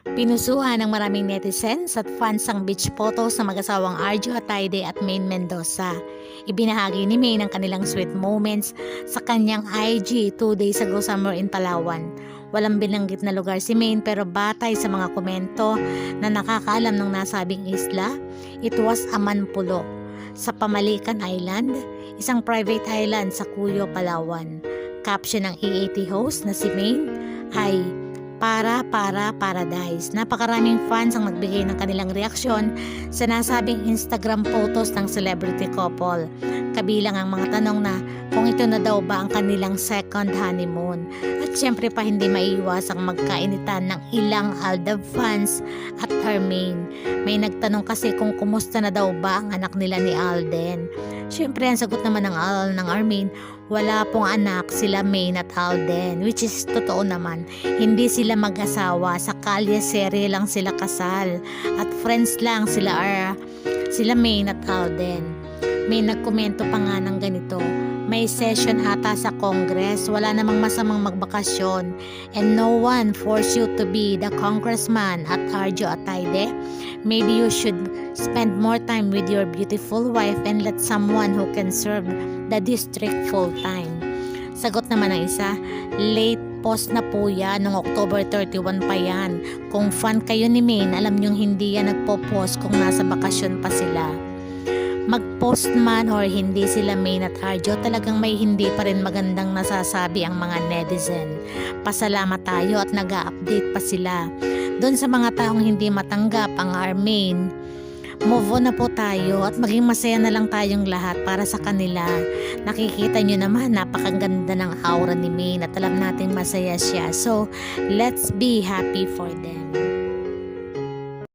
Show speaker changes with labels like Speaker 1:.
Speaker 1: Pinusuhan ng maraming netizens at fans ang beach photos ng mag-asawang Arjo Atayde at Maine Mendoza. Ibinahagi ni Maine ang kanilang sweet moments sa kanyang IG two days ago summer in Palawan. Walang binanggit na lugar si Maine pero batay sa mga komento na nakakaalam ng nasabing isla, it was Amanpulo sa Pamalican Island, isang private island sa Cuyo, Palawan. Caption ng EAT host na si Maine ay para para paradise. Napakaraming fans ang nagbigay ng kanilang reaksyon sa nasabing Instagram photos ng celebrity couple. Kabilang ang mga tanong na kung ito na daw ba ang kanilang second honeymoon. At syempre pa hindi maiiwas ang magkainitan ng ilang Aldab fans at Hermaine. May nagtanong kasi kung kumusta na daw ba ang anak nila ni Alden. Syempre ang sagot naman ng Al ng Armin, wala pong anak sila Maine at Alden which is totoo naman. Hindi sila mag-asawa, sa kalye serye lang sila kasal at friends lang sila are sila Maine at Alden. May nagkomento pa nga ng ganito, may session ata sa Congress, wala namang masamang magbakasyon and no one force you to be the congressman at Arjo Atayde. Maybe you should spend more time with your beautiful wife and let someone who can serve the district full time. Sagot naman ng isa, late post na po yan, noong October 31 pa yan. Kung fan kayo ni Maine, alam nyong hindi yan nagpo-post kung nasa bakasyon pa sila. Mag-post man or hindi sila Maine at Arjo, talagang may hindi pa rin magandang nasasabi ang mga netizen. Pasalamat tayo at nag update pa sila. Doon sa mga taong hindi matanggap ang Armain, move on na po tayo at maging masaya na lang tayong lahat para sa kanila. Nakikita nyo naman, napakaganda ng aura ni Maine at alam natin masaya siya. So, let's be happy for them.